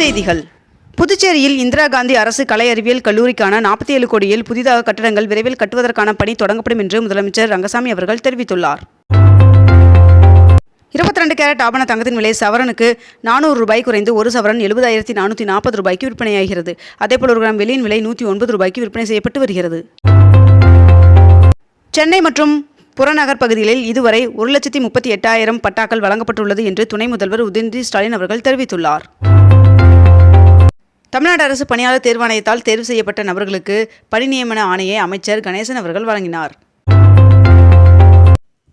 செய்திகள். புதுச்சேரியில் இந்திரா காந்தி அரசு கலை அறிவியல் கல்லூரிக்கான நாற்பத்தி ஏழு கோடியில் புதிதாக கட்டடங்கள் விரைவில் கட்டுவதற்கான பணி தொடங்கப்படும் என்று முதலமைச்சர் ரங்கசாமி அவர்கள் தெரிவித்துள்ளார். இருபத்தி ரெண்டு கேரட் ஆபண தங்கத்தின் விலை சவரனுக்கு நானூறு ரூபாய் குறைந்து ஒரு சவரன் எழுபதாயிரத்தி நானூற்றி நாற்பது ரூபாய்க்கு விற்பனையாகிறது. அதேபோல் ஒரு கிராம் வெளியின் விலை நூற்றி ஒன்பது ரூபாய்க்கு விற்பனை செய்யப்பட்டு வருகிறது. சென்னை மற்றும் புறநகர் பகுதிகளில் இதுவரை ஒரு லட்சத்தி முப்பத்தி எட்டாயிரம் பட்டாக்கள் வழங்கப்பட்டுள்ளது என்று துணை முதல்வர் உதயநிதி ஸ்டாலின் அவர்கள் தெரிவித்துள்ளார். தமிழ்நாடு அரசு பணியாளர் தேர்வாணையத்தால் தேர்வு செய்யப்பட்ட நபர்களுக்கு பணி நியமன ஆணையை அமைச்சர் கணேசன் அவர்கள் வழங்கினார்.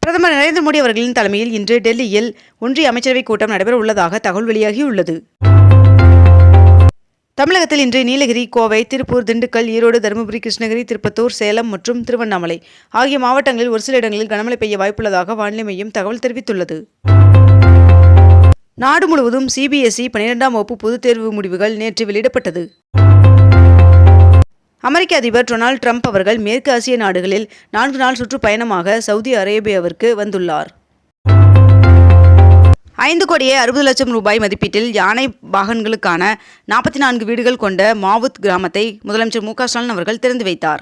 பிரதமர் நரேந்திர மோடி அவர்களின் தலைமையில் இன்று டெல்லியில் ஒன்றிய அமைச்சரவைக் கூட்டம் நடைபெற உள்ளதாக தகவல் வெளியாகியுள்ளது. தமிழகத்தில் இன்று நீலகிரி கோவை திருப்பூர் திண்டுக்கல் ஈரோடு தருமபுரி கிருஷ்ணகிரி திருப்பத்தூர் சேலம் மற்றும் திருவண்ணாமலை ஆகிய மாவட்டங்களில் ஒரு சில இடங்களில் கனமழை பெய்ய வாய்ப்புள்ளதாக வானிலை மையம் தகவல் தெரிவித்துள்ளது. நாடு முழுவதும் சிபிஎஸ்இ பன்னிரெண்டாம் வகுப்பு பொதுத் தேர்வு முடிவுகள் நேற்று வெளியிடப்பட்டது. அமெரிக்க அதிபர் டொனால்ட் ட்ரம்ப் அவர்கள் மேற்கு ஆசிய நாடுகளில் நான்கு நாள் சுற்றுப்பயணமாக சவுதி அரேபியாவிற்கு வந்துள்ளார். ஐந்து கோடியே அறுபது லட்சம் ரூபாய் மதிப்பீட்டில் யானை பாகன்களுக்கான நாற்பத்தி நான்கு வீடுகள் கொண்ட மாவுத் கிராமத்தை முதலமைச்சர் மு ஸ்டாலின் அவர்கள் திறந்து வைத்தார்.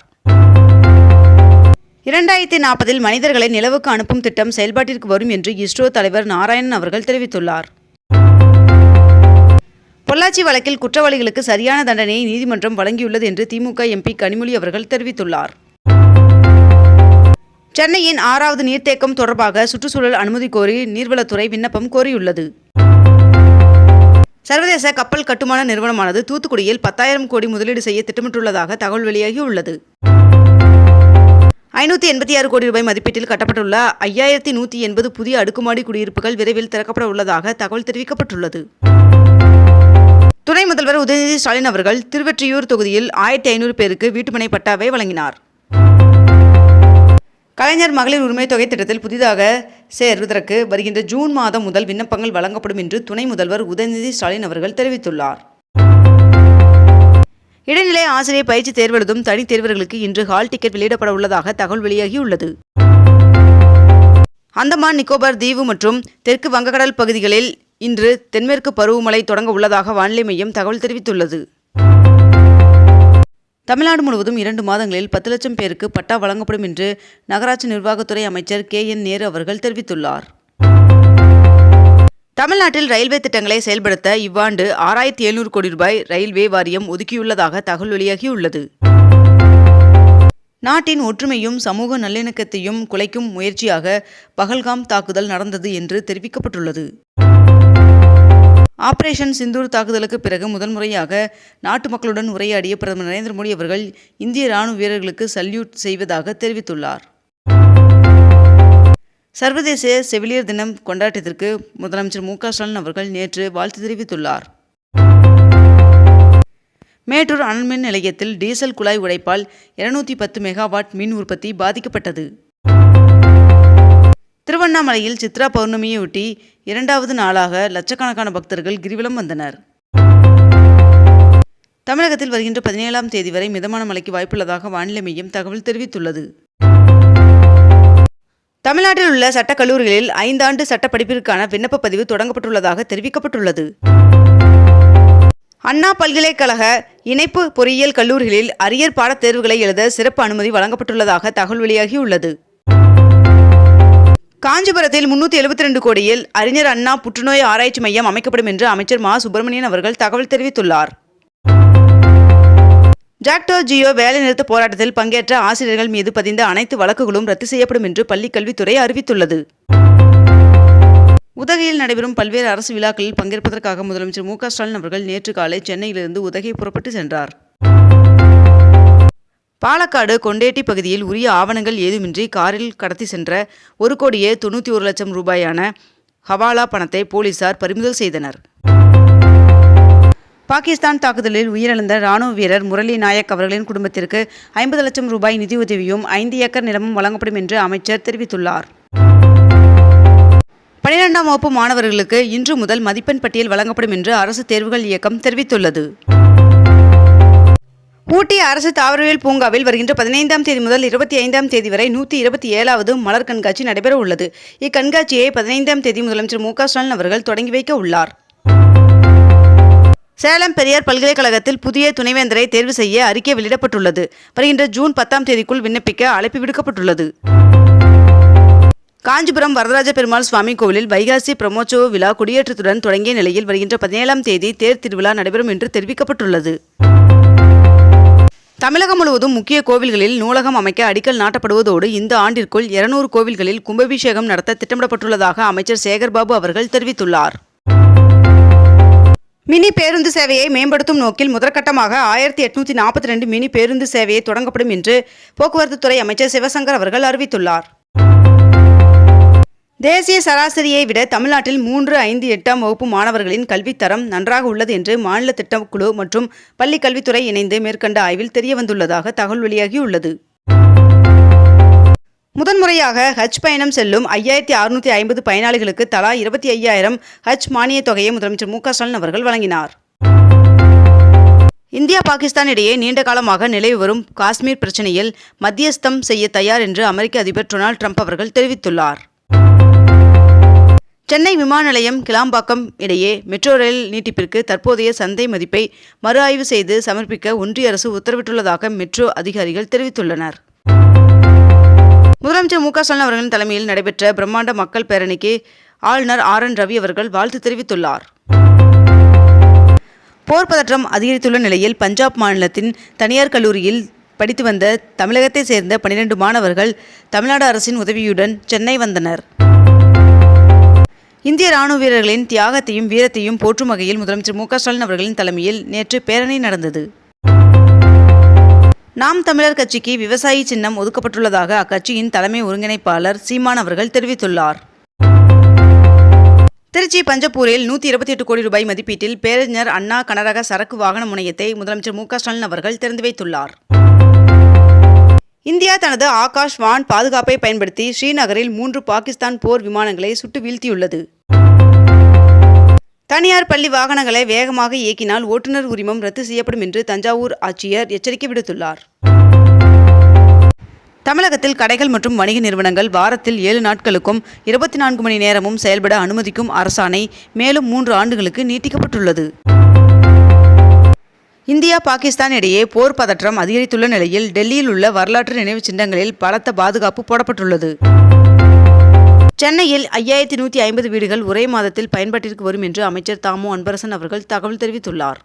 இரண்டாயிரத்தி நாற்பதில் மனிதர்களை நிலவுக்கு அனுப்பும் திட்டம் செயல்பாட்டிற்கு வரும் என்று இஸ்ரோ தலைவர் நாராயணன் அவர்கள் தெரிவித்துள்ளார். பொள்ளாச்சி வழக்கில் குற்றவாளிகளுக்கு சரியான தண்டனையை நீதிமன்றம் வழங்கியுள்ளது என்று திமுக எம்பி கனிமொழி அவர்கள் தெரிவித்துள்ளார். சென்னையின் ஆறாவது நீர்த்தேக்கம் தொடர்பாக சுற்றுச்சூழல் அனுமதி கோரி நீர்வளத்துறை விண்ணப்பம் கோரியுள்ளது. சர்வதேச கப்பல் கட்டுமான நிறுவனமானது தூத்துக்குடியில் பத்தாயிரம் கோடி முதலீடு செய்ய திட்டமிட்டுள்ளதாக தகவல் வெளியாகியுள்ளது. ஐநூற்றி எண்பத்தி ஆறு கோடி ரூபாய் மதிப்பீட்டில் கட்டப்பட்டுள்ள ஐயாயிரத்தி நூற்றி எண்பது புதிய அடுக்குமாடி குடியிருப்புகள் விரைவில் திறக்கப்பட உள்ளதாக தகவல் தெரிவிக்கப்பட்டுள்ளது. துணை முதல்வர் உதயநிதி ஸ்டாலின் அவர்கள் திருவெற்றியூர் தொகுதியில் ஆயிரத்தி ஐநூறு பேருக்கு வீட்டுமனை பட்டாவை வழங்கினார். கலைஞர் மகளிர் உரிமை தொகை திட்டத்தில் புதிதாக சேர்வதற்கு வருகின்ற ஜூன் மாதம் முதல் விண்ணப்பங்கள் வழங்கப்படும் என்று துணை முதல்வர் உதயநிதி ஸ்டாலின் அவர்கள் தெரிவித்துள்ளார். இடைநிலை ஆசிரியர் பயிற்சி தேர்வெழுதும் தனித் தேர்வர்களுக்கு இன்று ஹால் டிக்கெட் வெளியிடப்பட உள்ளதாக தகவல் வெளியாகியுள்ளது. அந்தமான் நிக்கோபார் தீவு மற்றும் தெற்கு வங்கக்கடல் பகுதிகளில் இன்று தென்மேற்கு பருவமழை தொடங்க உள்ளதாக வானிலை மையம் தகவல் தெரிவித்துள்ளது. தமிழ்நாடு முழுவதும் இரண்டு மாதங்களில் பத்து லட்சம் பேருக்கு பட்டா வழங்கப்படும் என்று நகராட்சி நிர்வாகத்துறை அமைச்சர் கே என் நேரு அவர்கள் தெரிவித்துள்ளார். தமிழ்நாட்டில் ரயில்வே திட்டங்களை செயல்படுத்த இவ்வாண்டு ஆறாயிரத்தி எழுநூறு கோடி ரூபாய் ரயில்வே வாரியம் ஒதுக்கியுள்ளதாக தகவல் வெளியாகியுள்ளது. நாட்டின் ஒற்றுமையும் சமூக நல்லிணக்கத்தையும் குலைக்கும் முயற்சியாக பகல்காம் தாக்குதல் நடந்தது என்று தெரிவிக்கப்பட்டுள்ளது. ஆபரேஷன் சிந்தூர் தாக்குதலுக்கு பிறகு முதன்முறையாக நாட்டு மக்களுடன் உரையாடிய பிரதமர் நரேந்திர மோடி அவர்கள் இந்திய ராணுவ வீரர்களுக்கு சல்யூட் செய்வதாக தெரிவித்துள்ளார். சர்வதேச செவிலியர் தினம் கொண்டாட்டத்திற்கு முதலமைச்சர் மு ஸ்டாலின் அவர்கள் நேற்று வாழ்த்து தெரிவித்துள்ளார். மேட்டூர் அனல்மின் நிலையத்தில் டீசல் குழாய் உடைப்பால் இருநூற்றி பத்து மெகாவாட் மின் உற்பத்தி பாதிக்கப்பட்டது. திருவண்ணாமலையில் சித்ரா பௌர்ணமியொட்டி இரண்டாவது நாளாக லட்சக்கணக்கான பக்தர்கள் கிரிவலம் வந்தனர். தமிழகத்தில் வருகின்ற பதினேழாம் தேதி வரை மிதமான மழைக்கு வாய்ப்புள்ளதாக வானிலை மையம் தகவல் தெரிவித்துள்ளது. தமிழ்நாட்டில் உள்ள சட்டக் கல்லூரிகளில் ஐந்தாண்டு சட்டப்படிப்பிற்கான விண்ணப்ப பதிவு தொடங்கப்பட்டுள்ளதாக தெரிவிக்கப்பட்டுள்ளது. அண்ணா பல்கலைக்கழக இணைப்பு பொறியியல் கல்லூரிகளில் அரியர் பாடத் தேர்வுகளை எழுத சிறப்பு அனுமதி வழங்கப்பட்டுள்ளதாக தகவல் வெளியாகியுள்ளது. காஞ்சிபுரத்தில் முன்னூற்றி எழுபத்தி ரெண்டு கோடியில் அறிஞர் அண்ணா புற்றுநோய் ஆராய்ச்சி மையம் அமைக்கப்படும் என்று அமைச்சர் மா. சுப்பிரமணியன் அவர்கள் தகவல் தெரிவித்துள்ளார். ஜாக்டோ ஜியோ வேலைநிறுத்த போராட்டத்தில் பங்கேற்ற ஆசிரியர்கள் மீது பதிந்த அனைத்து வழக்குகளும் ரத்து செய்யப்படும் என்று பள்ளிக் கல்வித்துறை அறிவித்துள்ளது. உதகையில் நடைபெறும் பல்வேறு அரசு விழாக்களில் பங்கேற்பதற்காக முதலமைச்சர் மு. க. ஸ்டாலின் அவர்கள் நேற்று காலை சென்னையிலிருந்து உதகை புறப்பட்டு சென்றார். பாலக்காடு கொண்டேட்டி பகுதியில் உரிய ஆவணங்கள் ஏதுமின்றி காரில் கடத்தி சென்ற ஒரு கோடியே தொண்ணூற்றி ஒரு லட்சம் ரூபாயான ஹவாலா பணத்தை போலீசார் பறிமுதல் செய்தனர். பாகிஸ்தான் தாக்குதலில் உயிரிழந்த ராணுவ வீரர் முரளி நாயக் அவர்களின் குடும்பத்திற்கு ஐம்பது லட்சம் ரூபாய் நிதியுதவியும் ஐந்து ஏக்கர் நிலமும் வழங்கப்படும் என்று அமைச்சர் தெரிவித்துள்ளார். பனிரெண்டாம் வகுப்பு மாணவர்களுக்கு இன்று முதல் மதிப்பெண் பட்டியல் வழங்கப்படும் என்று அரசு தேர்வுகள் இயக்கம் தெரிவித்துள்ளது. ஊட்டி அரசு தாவரவியல் பூங்காவில் வருகின்ற பதினைந்தாம் தேதி முதல் இருபத்தி ஐந்தாம் தேதி வரை நூற்றி இருபத்தி ஏழாவது மலர் கண்காட்சி நடைபெற உள்ளது இக்கண்காட்சியை பதினைந்தாம் தேதி முதலமைச்சர் மு க ஸ்டாலின் அவர்கள் தொடங்கி வைக்க உள்ளார். சேலம் பெரியார் பல்கலைக்கழகத்தில் புதிய துணைவேந்தரை தேர்வு செய்ய அறிக்கை வெளியிடப்பட்டுள்ளது. வருகின்ற ஜூன் பத்தாம் தேதிக்குள் விண்ணப்பிக்க அழைப்பு விடுக்கப்பட்டுள்ளது. காஞ்சிபுரம் வரதராஜ பெருமாள் சுவாமி கோவிலில் வைகாசி பிரமோற்சவ விழா கொடியேற்றத்துடன் தொடங்கிய நிலையில் வருகின்ற பதினேழாம் தேதி தேர் திருவிழா நடைபெறும் என்று தெரிவிக்கப்பட்டுள்ளது. தமிழகம் முழுவதும் முக்கிய கோவில்களில் நூலகம் அமைக்க அடிக்கல் நாட்டப்படுவதோடு இந்த ஆண்டிற்குள் இருநூறு கோவில்களில் கும்பாபிஷேகம் நடத்த திட்டமிடப்பட்டுள்ளதாக அமைச்சர் சேகர்பாபு அவர்கள் தெரிவித்துள்ளார். மினி பேருந்து சேவையை மேம்படுத்தும் நோக்கில் முதற்கட்டமாக ஆயிரத்தி எட்நூத்தி நாற்பத்தி ரெண்டு மினி பேருந்து சேவையை தொடங்கப்படும் என்று போக்குவரத்துத்துறை அமைச்சர் சிவசங்கர் அவர்கள் அறிவித்துள்ளார். தேசிய சராசரியை விட தமிழ்நாட்டில் மூன்று ஐந்து எட்டாம் வகுப்பு மாணவர்களின் கல்வித்தரம் நன்றாக உள்ளது என்று மாநில திட்டக்குழு மற்றும் பள்ளிக் கல்வித்துறை இணைந்து மேற்கண்ட ஆய்வில் தெரியவந்துள்ளதாக தகவல் வெளியாகியுள்ளது. முதன்முறையாக ஹஜ் பயணம் செல்லும் ஐயாயிரத்தி அறுநூற்றி ஐம்பது பயனாளிகளுக்கு தலா இருபத்தி ஐயாயிரம் ஹஜ் மானியத் தொகையை முதலமைச்சர் மு க ஸ்டாலின் அவர்கள் வழங்கினார். இந்தியா பாகிஸ்தான் இடையே நீண்ட காலமாக நிலவி வரும் காஷ்மீர் பிரச்சனையில் மத்தியஸ்தம் செய்ய தயார் என்று அமெரிக்க அதிபர் டொனால்ட் ட்ரம்ப் அவர்கள் தெரிவித்துள்ளார். சென்னை விமான நிலையம் கிளாம்பாக்கம் இடையே மெட்ரோ ரயில் நீட்டிப்பிற்கு தற்போதைய சந்தை மதிப்பை மறு ஆய்வு செய்து சமர்ப்பிக்க ஒன்றிய அரசு உத்தரவிட்டுள்ளதாக மெட்ரோ அதிகாரிகள் தெரிவித்துள்ளனர். முதலமைச்சர் மு க ஸ்டாலின் அவர்களின் தலைமையில் நடைபெற்ற பிரம்மாண்ட மக்கள் பேரணிக்கு ஆளுநர் ஆர் என் ரவி அவர்கள் வாழ்த்து தெரிவித்துள்ளார். போர் பதற்றம் அதிகரித்துள்ள நிலையில் பஞ்சாப் மாநிலத்தின் தனியார் கல்லூரியில் படித்து வந்த தமிழகத்தைச் சேர்ந்த பனிரெண்டு மாணவர்கள் தமிழ்நாடு அரசின் உதவியுடன் சென்னை வந்தனர். இந்திய ராணுவ வீரர்களின் தியாகத்தையும் வீரத்தையும் போற்றும் வகையில் முதலமைச்சர் மு ஸ்டாலின் அவர்களின் தலைமையில் நேற்று பேரணி நடந்தது. நாம் தமிழர் கட்சிக்கு விவசாயி சின்னம் ஒதுக்கப்பட்டுள்ளதாக அக்கட்சியின் தலைமை ஒருங்கிணைப்பாளர் சீமான் அவர்கள் தெரிவித்துள்ளார். திருச்சி பஞ்சப்பூரில் நூற்றி இருபத்தி எட்டு கோடி ரூபாய் மதிப்பீட்டில் பேரறிஞர் அண்ணா கனரக சரக்கு வாகன முனையத்தை முதலமைச்சர் மு ஸ்டாலின் அவர்கள் திறந்து வைத்துள்ளார். இந்தியா தனது ஆகாஷ் வான் பாதுகாப்பை பயன்படுத்தி ஸ்ரீநகரில் மூன்று பாகிஸ்தான் போர் விமானங்களை சுட்டு வீழ்த்தியுள்ளது. தனியார் பள்ளி வாகனங்களை வேகமாக இயக்கினால் ஓட்டுநர் உரிமம் ரத்து செய்யப்படும் என்று தஞ்சாவூர் ஆட்சியர் எச்சரிக்கை விடுத்துள்ளார். தமிழகத்தில் கடைகள் மற்றும் வணிக நிறுவனங்கள் வாரத்தில் ஏழு நாட்களுக்கும் இருபத்தி நான்கு மணி நேரமும் செயல்பட அனுமதிக்கும் அரசாணை மேலும் மூன்று ஆண்டுகளுக்கு நீட்டிக்கப்பட்டுள்ளது. இந்தியா பாகிஸ்தான் இடையே போர் பதற்றம் அதிகரித்துள்ள நிலையில் டெல்லியில் உள்ள வரலாற்று நினைவுச் சின்னங்களில் பலத்த பாதுகாப்பு போடப்பட்டுள்ளது. சென்னையில் ஐயாயிரத்தி நூற்றி ஐம்பது வீடுகள் ஒரே மாதத்தில் பயன்பாட்டிற்கு வரும் என்று அமைச்சர் தாமு அன்பரசன் அவர்கள் தகவல் தெரிவித்துள்ளார்.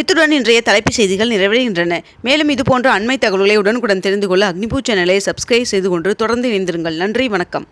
இத்துடன் இன்றைய தலைப்புச் செய்திகள் நிறைவடைகின்றன. மேலும் இதுபோன்ற அண்மை தகவல்களை உடனுக்குடன் தெரிந்து கொள்ள அக்னிபூ சேனலை சப்ஸ்கிரைப் செய்து கொண்டு தொடர்ந்து இணைந்திருங்கள். நன்றி வணக்கம்.